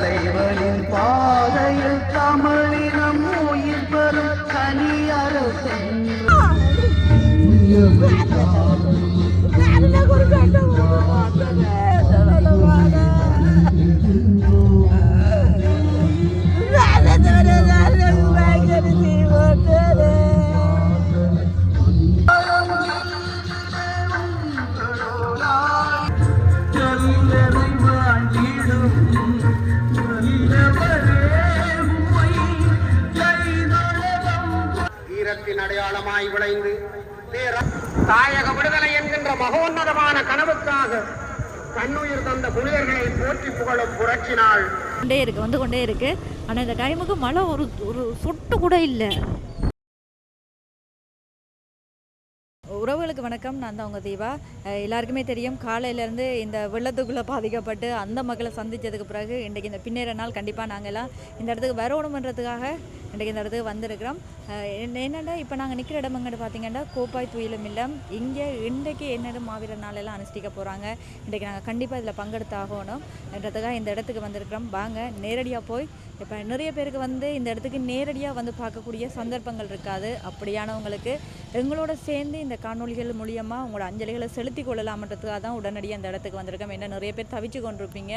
தலைவரின் பாதையில் தமிழினம் உயிர் பெறும் கனியரசன். கல்லறை வீரத்தின் அடையாளமாய் விளைந்து தாயக விடுதலை என்கின்ற மகோன்னதமான கனவுக்காக கண்ணுயிர் தந்த புனிதர்களை போற்றி புகழும் புரட்சி நாள் கொண்டே இருக்கு வந்து கொண்டே இருக்கு. ஆனா இந்த டைமுக்கு மழை ஒரு ஒரு சொட்டு கூட இல்லை. உறவுகளுக்கு வணக்கம். நான் தான் உங்கள் தீபா. எல்லாருக்குமே தெரியும் காலையிலேருந்து இந்த வெள்ளத்துக்குள்ளே பாதிக்கப்பட்டு அந்த மக்களை சந்தித்ததுக்கு பிறகு இன்றைக்கு இந்த பின்னேற நாள் கண்டிப்பாக நாங்கள்லாம் இந்த இடத்துக்கு வரணுமன்றதுக்காக இன்றைக்கி இந்த இடத்துக்கு வந்திருக்கிறோம். என்னென்னா இப்போ நாங்கள் நிற்கிற இடம் பார்த்தீங்கன்னா கோப்பாய் துயிலும் இல்லம் இங்கே இன்றைக்கு என்னென்ன மாவீரர் நாளெல்லாம் அனுஷ்டிக்க போகிறாங்க இன்றைக்கி நாங்கள் கண்டிப்பாக இதில் பங்கெடுத்தாகணும் என்றதுக்காக இந்த இடத்துக்கு வந்திருக்கிறோம். வாங்க நேரடியாக போய் இப்போ நிறைய பேருக்கு வந்து இந்த இடத்துக்கு நேரடியாக வந்து பார்க்கக்கூடிய சந்தர்ப்பங்கள் இருக்காது. அப்படியானவங்களுக்கு எங்களோட சேர்ந்து இந்த காணொளிகள் மூலியமாக உங்களோட அஞ்சலிகளை செலுத்தி கொள்ளலாமன்றதுக்காக தான் உடனடியாக இந்த இடத்துக்கு வந்திருக்கோம். என்ன நிறைய பேர் தவிச்சு கொண்டிருப்பீங்க.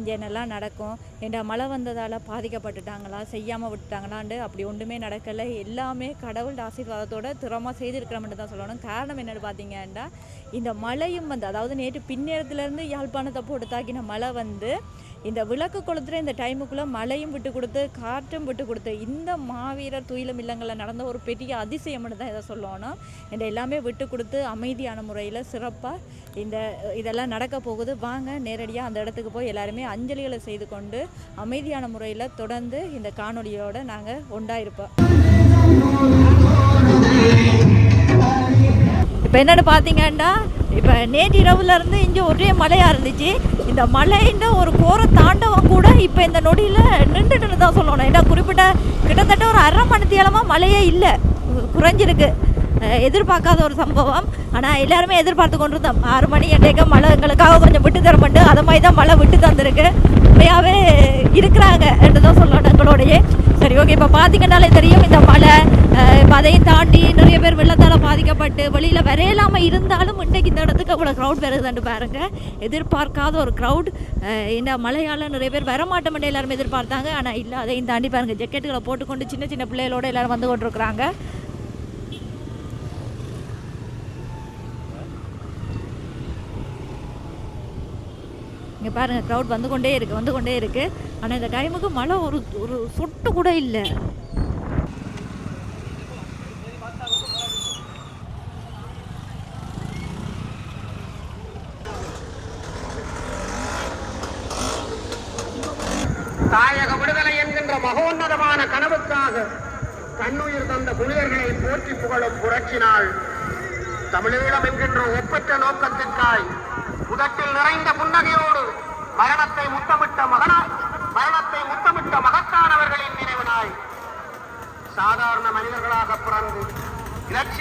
இங்கே என்னெல்லாம் நடக்கும்? என்ன மழை வந்ததால் பாதிக்கப்பட்டுட்டாங்களா? செய்யாமல் விட்டுட்டாங்களான்னு அப்படி ஒன்றுமே நடக்கலை. எல்லாமே கடவுள் ஆசீர்வாதத்தோட திறமாக செய்திருக்கிறோம்னு தான் சொல்லணும். காரணம் என்னன்னு பார்த்தீங்கன்னா இந்த மழையும் வந்து அதாவது நேற்று பின்னேரத்துலேருந்து யாழ்ப்பாணத்தை போட்டு தாக்கின மழை வந்து இந்த விளக்கு கொளுத்துற இந்த டைமுக்குள்ளே மழையும் விட்டு கொடுத்து காற்றும் விட்டு கொடுத்து இந்த மாவீரர் துயிலம் இல்லங்களில் நடந்த ஒரு பெரிய அதிசயம்னு தான் இதை சொல்லணும். இந்த எல்லாமே விட்டு கொடுத்து அமைதியான முறையில் சிறப்பாக இந்த இதெல்லாம் நடக்க போகுது. வாங்க நேரடியாக அந்த இடத்துக்கு போய் எல்லாருமே அஞ்சலிகளை செய்து கொண்டு அமைதியான முறையில் தொடர்ந்து இந்த காணொலியோடு நாங்கள் ஒன்றாயிருப்போம். இப்போ என்னென்னு பார்த்தீங்கன்னா இப்போ நேற்று இரவுல இருந்து இங்கே ஒரே மழையாக இருந்துச்சு. இந்த மலைன்ற ஒரு கோர தாண்டவம் கூட இப்போ இந்த நொடியில் நின்றுட்டுன்னு தான் சொல்லணும். ஏன்னா குறிப்பிட்ட கிட்டத்தட்ட ஒரு அரை மணி தேலமாக மழையே இல்லை. குறைஞ்சிருக்கு. எதிர்பார்க்காத ஒரு சம்பவம். ஆனால் எல்லாருமே எதிர்பார்த்து கொண்டிருந்தோம். ஆறு மணி எட்டேக்க மழை எங்களுக்காக கொஞ்சம் விட்டு தரப்பட்டு அதை மாதிரி தான் மழை விட்டு தந்திருக்கு. உண்மையாகவே இருக்கிறாங்க என்று தான் சொல்லணும் எங்களோடையே. சரி ஓகே இப்போ பார்த்தீங்கன்னாலே தெரியும் இந்த மழை இப்போ அதையும் தாண்டி நிறைய பேர் வெள்ளத்தால் பாதிக்கப்பட்டு வெளியில் வரையலாமல் இருந்தாலும் இன்றைக்கு இந்த இடத்துக்கு அவ்வளோ க்ரௌட் வருதுன்னு பாருங்கள் எதிர்பார்க்காத ஒரு க்ரௌட் இந்த மழையால் நிறைய பேர் வரமாட்டோம்னு எல்லாருமே எதிர்பார்த்தாங்க. ஆனால் இல்லை அதையும் தாண்டி பாருங்கள் ஜெக்கெட்டுகளை போட்டுக்கொண்டு சின்ன சின்ன பிள்ளைகளோட எல்லாரும் வந்து கொண்டிருக்கிறாங்க. இங்கே பாருங்கள் க்ரௌட் வந்து கொண்டே இருக்குது வந்து கொண்டே இருக்குது ஆனால் இந்த டைமுக்கு மழை ஒரு ஒரு சொட்டு கூட இல்லை தாயக விடுதலை என்கின்ற மகோன்னதமான கனவுக்காக கண்ணுயிர் தந்த புனிதர்களை போற்றி புகழும் புரட்சி நாள் தமிழீழம் என்கின்ற ஒப்பற்ற நோக்கத்திற்காய் உதட்டில் நிறைந்த புன்னகையோடு மரணத்தை முத்தமிட்ட மகனாய் மரணத்தை முத்தமிட்ட மகத்தானவர்களின் நினைவு நாள் சாதாரண மனிதர்களாக பிறந்து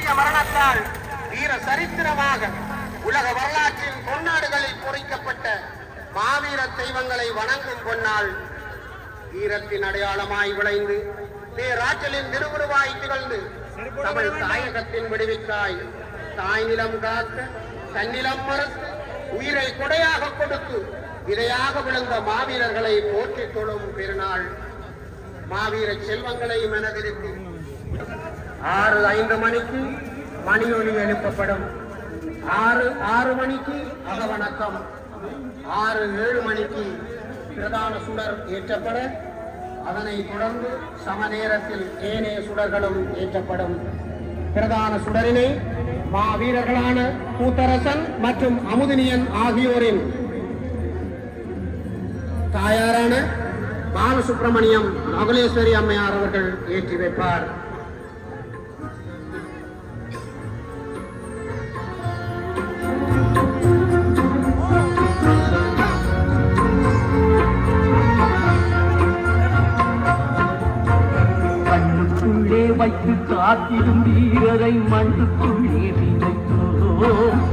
இலட்சிய மரணத்தால் வீர சரித்திரமாக உலக வரலாற்றின் பொன்னாடுகளில் பொறிக்கப்பட்ட மாவீர தெய்வங்களை வணங்கும் பொன்னால் வீரத்தின் அடையாளமாய் விளைந்து பேராற்றலின் திருவுருவாய் திகழ்ந்து தமிழ் தாயகத்தின் விடுவிக்காய் தாய் நிலம் காக்க தன்னிலம் மறுத்து உயிரை கொடையாக கொடுத்து விதையாக விழுந்த மாவீரர்களை போற்றித் தொழும் பெருநாள். மாவீர செல்வங்களை மனதிற்கு ஆறு ஐந்து மணிக்கு மணியொலி எழுப்பப்படும். ஆறு ஆறு மணிக்கு அகவணக்கம். ஆறு ஏழு மணிக்கு பிரதான சுடர் ஏற்றப்பட. அதனைத் தொடர்ந்து சம நேரத்தில் ஏனைய சுடர்களும் ஏற்றப்படும். பிரதான சுடரினை மா வீரர்களான கூத்தரசன் மற்றும் அமுதினியன் ஆகியோரின் தாயாரான பாலசுப்பிரமணியம் மகுலேஸ்வரி அம்மையார் அவர்கள் ஏற்றி வைப்பார். காத்திடும் வீரரை மண்ணுக்குள் விதைத்தோம்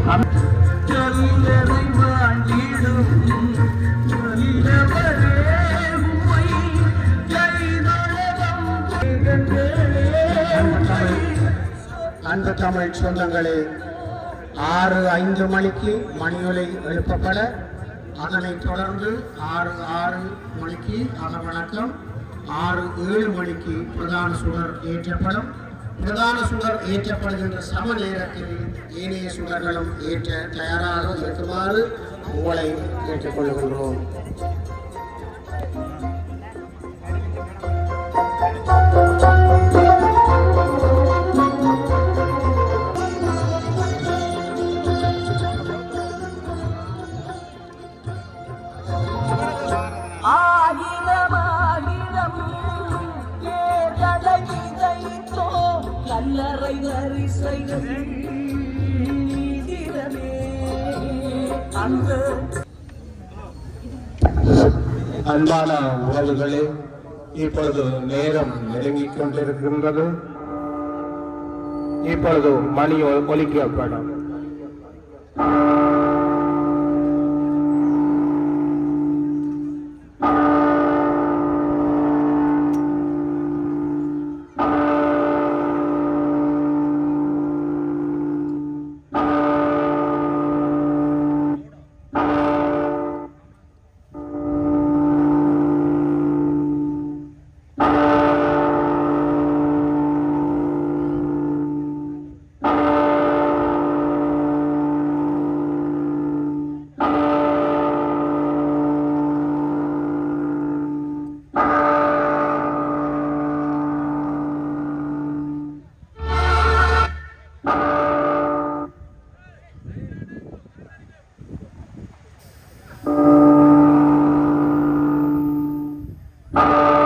வாழ்ந்திடும் அன்பு தமிழ் சொந்தங்களே ஆறு ஐந்து மணிக்கு மணியொலை எழுப்பப்பட அதனைத் தொடர்ந்து ஆறு ஆறு மணிக்கு அகவணக்கம் ஆறு ஏழு மணிக்கு பிரதான சுடர் ஏற்றப்படும். பிரதான சுடர் ஏற்றப்படுகின்ற சம நேரத்தில் ஏனைய சுடர்களும் ஏற்ற தயாராக இருக்குமாறு உங்களை கேட்டுக்கொள்கின்றோம். கல்லறை வரிசைகள் நீதிரமே அன்பான உறவுகளே இப்பொழுது நேரம் நெருங்கிக் கொண்டிருக்கின்றது. இப்பொழுது மணி ஒலிக்கப்படும் ஒலிக்கப்படும் மொழியாகி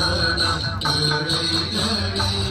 Dada, Dada, Dada, Dada,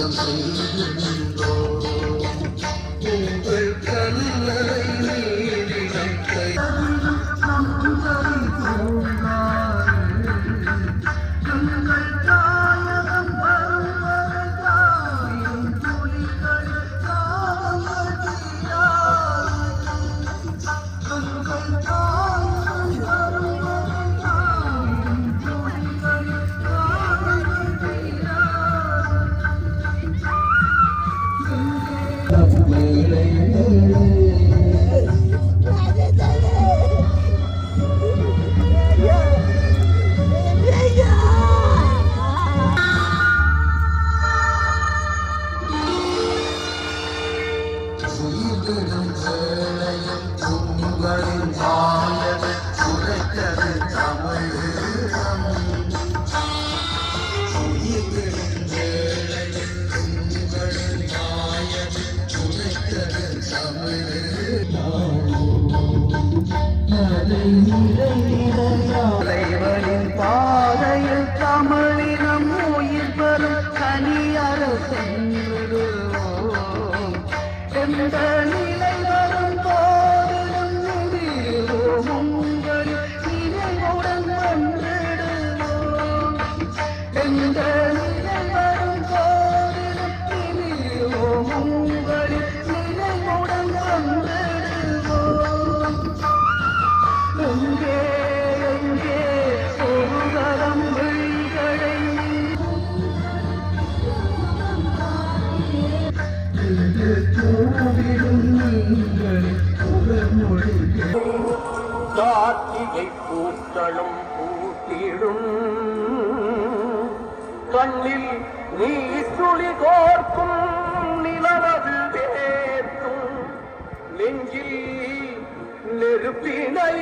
eu sei உயிர்விடும் தலைவனின் பா கார்த்திகை பூக்களும் பூத்திடும். கண்ணில் நீ சுழி கோர்க்கும் நிலவது வேர்க்கும். நெஞ்சில் நெருப்பினை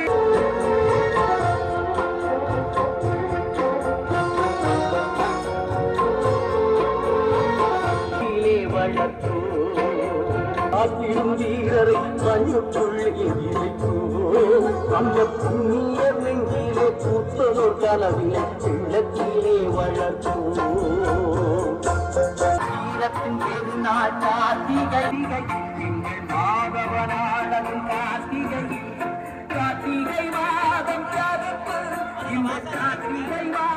காத்திடும் வீரரை மண்ணுக்குள்ளே இறைப்போம். அந்த புண்ணிய நெஞ்சிலே பூத்ததோர் கனவிலே உள்ளத்திலே வளர்ப்போம். வீரத்தின் பெருநாள் கார்த்திகை. மாதவனாளன் கார்த்திகை கார்த்திகை மாதம் கார்த்திகை மாதம்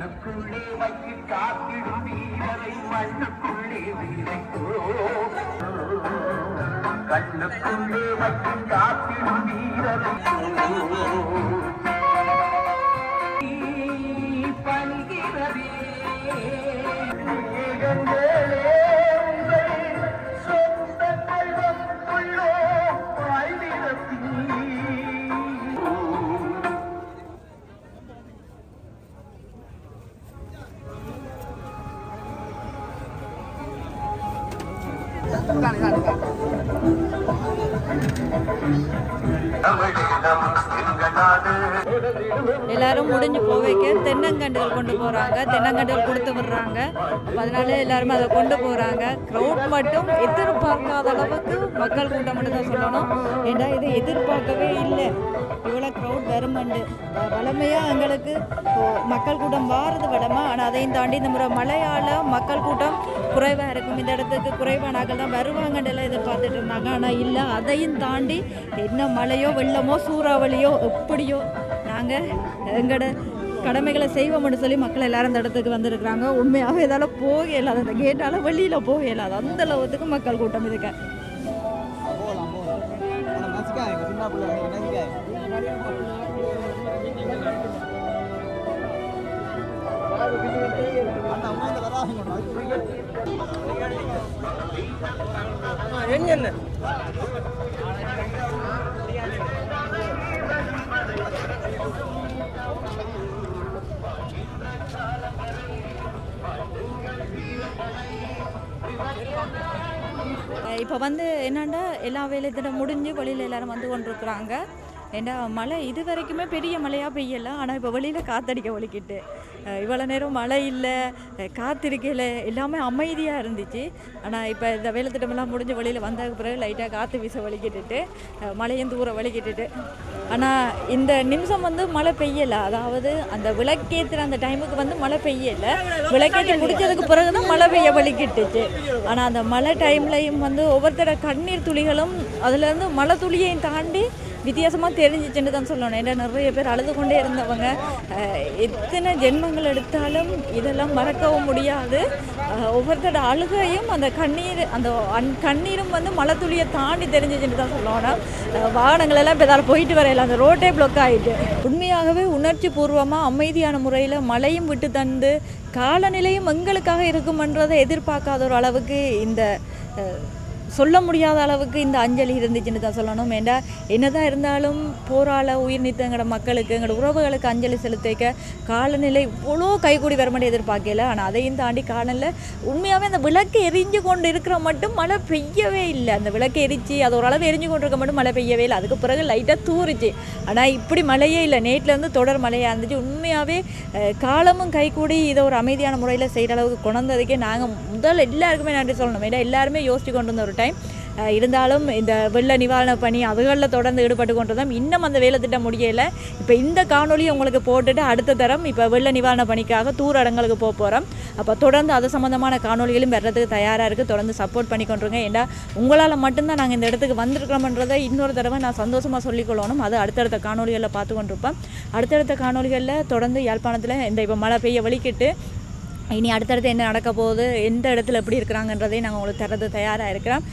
மண்ணுக்குள்ளே வைத்து காத்திடும் வீரரை மண்ணுக்குள்ளே விதைக்கிறோம் கண்ணுக்குள்ளே வைத்து காத்திடும் முடிஞ்சு போவைக்க தென்னங்கண்டுகள் கொண்டு போகிறாங்க தென்னங்கண்டுகள் கொடுத்து விடுறாங்க. அதனால எல்லாருமே அதை கொண்டு போகிறாங்க க்ரௌட் மட்டும் எதிர்பார்க்காத அளவுக்கு மக்கள் கூட்டம் மட்டும் தான் சொல்லணும். ஏன்னா இது எதிர்பார்க்கவே இல்லை. இவ்வளோ க்ரௌட் வருமண்டு. வளமையாக எங்களுக்கு மக்கள் கூட்டம் வாரது விடமா ஆனால் அதையும் தாண்டி இந்த முறை மழையால் மக்கள் கூட்டம் குறைவாக இருக்கும். இந்த இடத்துக்கு குறைவான ஆட்கள் தான் வருவாங்கன்றெல்லாம் எதிர்பார்த்துட்டு இருந்தாங்க. ஆனால் இல்லை அதையும் தாண்டி என்ன மழையோ வெள்ளமோ சூறாவளியோ எப்படியோ நாங்கள் எங்களோட கடமைகளை செய்வோம்னு சொல்லி மக்கள் எல்லாரும் இந்த இடத்துக்கு வந்திருக்கிறாங்க. உண்மையாகவே இதால் போக இயலாது அந்த கேட்டால் வெளியில் போக இயலாது அந்த அளவுக்கு மக்கள் கூட்டம் இதுக்கு இப்போ வந்து என்னென்னா எல்லா வேலைத்திட்ட முடிஞ்சு வெளியில் எல்லாரும் வந்து கொண்டிருக்குறாங்க. ஏன்னா மழை இது வரைக்குமே பெரிய மழையாக பெய்யலை. ஆனால் இப்போ வெளியில் காத்தடிக்க ஒழிக்கிட்டு. இவ்வளோ நேரம் மழை இல்லை காத்திருக்கல எல்லாமே அமைதியாக இருந்துச்சு. ஆனால் இப்போ இந்த வேலைத்திட்டமெல்லாம் முடிஞ்ச வழியில் வந்ததுக்கு பிறகு லைட்டாக காற்று வீச வலிக்கிட்டுட்டு மழையும் தூர வலிக்கிட்டுட்டு. ஆனால் இந்த நிமிஷம் வந்து மழை பெய்யலை. அதாவது அந்த விளக்கேற்றுற அந்த டைமுக்கு வந்து மழை பெய்யலை. விளக்கேற்றி முடிச்சதுக்கு பிறகு தான் மழை பெய்ய வலிக்கிட்டுச்சு. ஆனால் அந்த மழை டைம்லையும் வந்து ஒவ்வொருத்தர கண்ணீர் துளிகளும் அதுலேருந்து மழை துளியையும் தாண்டி வித்தியாசமாக தெரிஞ்சிச்சுன்னு தான் சொல்லணும். ஏன்னா நிறைய பேர் அழுது கொண்டே இருந்தவங்க எத்தனை ஜென்மங்கள் எடுத்தாலும் இதெல்லாம் மறக்கவும் முடியாது. ஒவ்வொருத்தோட அழுகையும் அந்த கண்ணீர் அந்த அந் கண்ணீரும் வந்து மழை துளியை தாண்டி தெரிஞ்சிச்சுன்னு தான் சொல்லணும் வாகனங்களெல்லாம் வாகனங்கள் எல்லாம் இப்போ இதால் போயிட்டு வரையில அந்த ரோட்டே பிளாக் ஆகிட்டு உண்மையாகவே உணர்ச்சி பூர்வமாக அமைதியான முறையில் மழையும் விட்டு தந்து காலநிலையும் எங்களுக்காக இருக்குமன்றதை எதிர்பார்க்காத ஒரு அளவுக்கு இந்த சொல்ல முடியாத அளவுக்கு இந்த அஞ்சலி இருந்துச்சுன்னு தான் சொல்லணும். ஏண்டா என்னதான் இருந்தாலும் போராள உயிர் நீத்த எங்களோட மக்களுக்கு எங்களோட உறவுகளுக்கு அஞ்சலி செலுத்திக்க காலநிலை இவ்வளோ கைகூடி வர மாட்டே எதிர்பார்க்கல ஆனால் அதையும் தாண்டி காலநிலை உண்மையாகவே அந்த விளக்கு எரிஞ்சு கொண்டு இருக்கிற மட்டும் மழை பெய்யவே இல்லை. அந்த விளக்கு எரிச்சு அது ஓரளவு எரிஞ்சு கொண்டு இருக்க மட்டும் மழை பெய்யவே இல்லை. அதுக்கு பிறகு லைட்டாக தூறுச்சு. ஆனால் இப்படி மழையே இல்லை. நேற்றுலேருந்து தொடர் மழையாக இருந்துச்சு. உண்மையாகவே காலமும் கைகூடி இதை ஒரு அமைதியான முறையில் செய்கிற அளவுக்கு கொண்டதுக்கே நாங்கள் முதல் எல்லாருக்குமே நன்றி சொல்லணும். ஏன்னா எல்லாருமே யோசிச்சு கொண்டு வந்த ஒரு டைம் இருந்தாலும் இந்த வெள்ள நிவாரண பணி அதுகளில் தொடர்ந்து ஈடுபட்டு கொண்டிருந்தோம். இன்னும் அந்த வேலை திட்டம் முடியலை. இப்போ இந்த காணொலியை உங்களுக்கு போட்டுட்டு அடுத்த தரம் இப்போ வெள்ள நிவாரண பணிக்காக தூரடங்களுக்கு போக போகிறோம் அப்போ தொடர்ந்து அது சம்மந்தமான காணொலிகளும் வர்றதுக்கு தயாராக இருக்குது தொடர்ந்து சப்போர்ட் பண்ணி கொண்டுருங்க. ஏன்னா உங்களால் மட்டும்தான் நாங்கள் இந்த இடத்துக்கு வந்திருக்கிறோம்ன்றதை இன்னொரு தடவை நான் சந்தோஷமாக சொல்லிக்கொள்ளணும் அது அடுத்தடுத்த காணொலிகளில் பார்த்து கொண்டிருப்பேன் அடுத்தடுத்த காணொலிகளில் தொடர்ந்து யாழ்ப்பாணத்தில் இந்த இப்போ மழை பெய்ய வலிக்கிட்டு இனி அடுத்தடுத்து என்ன நடக்க போகுது எந்த இடத்துல எப்படி இருக்கிறாங்கன்றதையும் நாங்கள் உங்களுக்கு தரது தயாராக இருக்கிறோம்.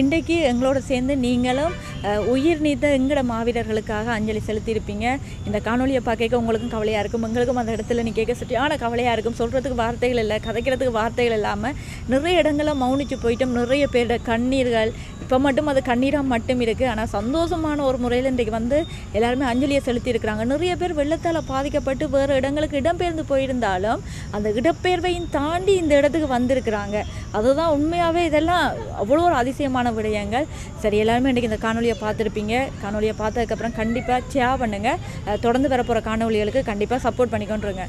இன்றைக்கு எங்களோட சேர்ந்து நீங்களும் உயிர் நீத்த எங்கட மாவீரர்களுக்காக அஞ்சலி செலுத்தியிருப்பீங்க. இந்த காணொலியை பார்க்க உங்களுக்கும் கவலையாக இருக்கும். எங்களுக்கும் அந்த இடத்துல நீ கேட்க சுற்றியான கவலையாக இருக்கும். சொல்கிறதுக்கு வார்த்தைகள் இல்லை கதைக்கிறதுக்கு வார்த்தைகள் இல்லாமல் நிறைய இடங்களில் மௌனிச்சு போயிட்டோம். நிறைய பேரோட கண்ணீர்கள் இப்போ மட்டும் அது கண்ணீராக மட்டும் இருக்குது ஆனால் சந்தோஷமான ஒரு முறையில் இன்றைக்கு வந்து எல்லாருமே அஞ்சலியை செலுத்தியிருக்கிறாங்க. நிறைய பேர் வெள்ளத்தால் பாதிக்கப்பட்டு வேறு இடங்களுக்கு இடம்பெயர்ந்து போயிருந்தாலும் அந்த உயர்வையும் தாண்டி இந்த இடத்துக்கு வந்திருக்கிறாங்க. அதுதான் உண்மையாகவே இதெல்லாம் அவ்வளோ ஒரு அதிசயமான விடயங்கள். சரி எல்லாருமே இன்றைக்கி இந்த காணொலியை பார்த்துருப்பீங்க. காணொலியை பார்த்ததுக்கப்புறம் கண்டிப்பாக ஷேர் பண்ணுங்கள் தொடர்ந்து வரப்போகிற காணொலிகளுக்கு கண்டிப்பாக சப்போர்ட் பண்ணிக்கொண்டுருங்க